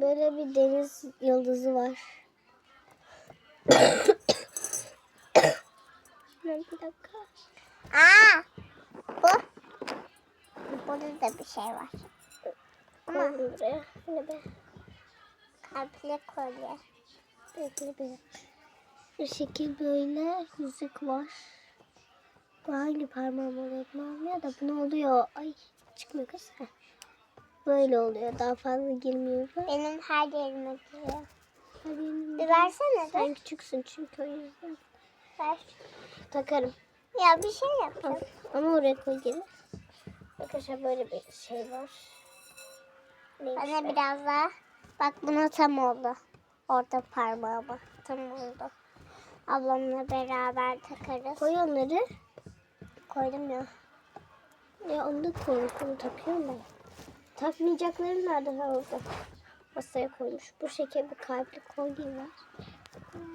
Böyle bir deniz yıldızı var. bir dakika. Aa! Bu. Burada da bir şey var. Koydum buraya. Yine be. Kalpli kolye. Bekle bir. Bir şekil böyle yüzük var. Bu hangi parmağım oluyor? Ne olmuyor da bu ne oluyor? Ay çıkmıyor kız. Heh. Böyle oluyor. Daha fazla girmiyor. Benim her yerime giriyor. Hadi yine- Bir versene de. Sen küçüksün çünkü o yüzden. Ver. Takarım. Ya bir şey yapacağım. Ama oraya koy geri. Arkadaşlar böyle bir şey var. Neymiş Bana biraz daha. Bak buna tam oldu. Orta parmağıma. Tam oldu. Ablamla beraber takarız. Koy onları. Koydum ya. Ya onu da koy. Onu takıyorum ben. Takmayacakları nerede? Ha orada. Masaya koymuş. Bu şekilde bir kalpli kolye var.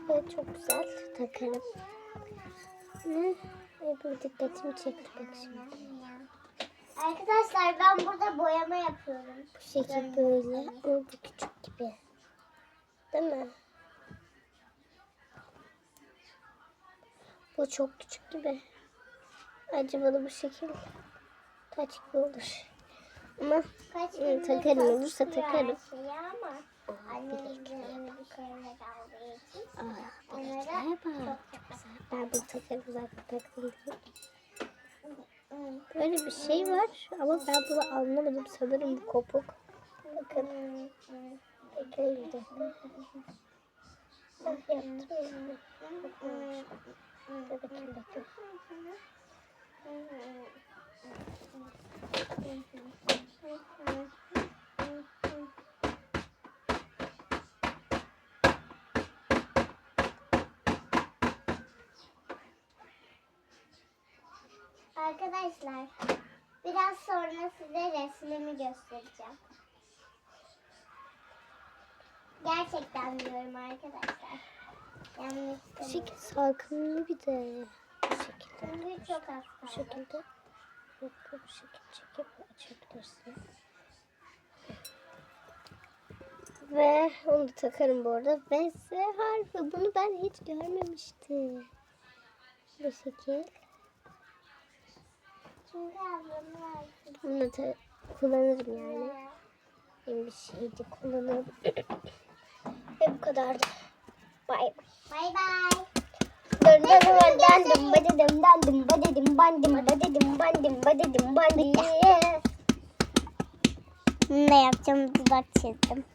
Evet çok güzel. Takarım. Ne? Ay, bu dikkatimi çekti bak şimdi. Arkadaşlar ben burada boyama yapıyorum. Bu şekil böyle. Ama bu küçük gibi. Değil mi? Bu çok küçük gibi. Acaba da bu şekil kaç gibi olur. Ama gündür takarım, olursa takarım. aa, onlara bilekliğe bak. Ben bunu takarım zaten taktım Böyle bir şey var ama ben bunu anlamadım. Sanırım bu kopuk. Bakın. Bekleyin bir dakika. Ah, yaptım. Bakayım bakayım. Arkadaşlar biraz sonra size resmimi göstereceğim. Gerçekten diyorum arkadaşlar. Yanlış Bu değil. şekil sarkımlı bir de. Bu şekilde. Çünkü çok az Bu kaldı. şekilde. Yok bu şekilde çekip Ve onu da takarım bu arada. Ve S harfi. Bunu ben hiç görmemiştim. Bu şekil. Bunu da kullanırım yani. Benim bir şeydi kullanırım. Ve bu kadardı. Bay bay. Bay bay. Dön dön dön dandım badedim dandım badedim bandım badedim bandım badedim bandım. Ne yapacağım dudak çizdim.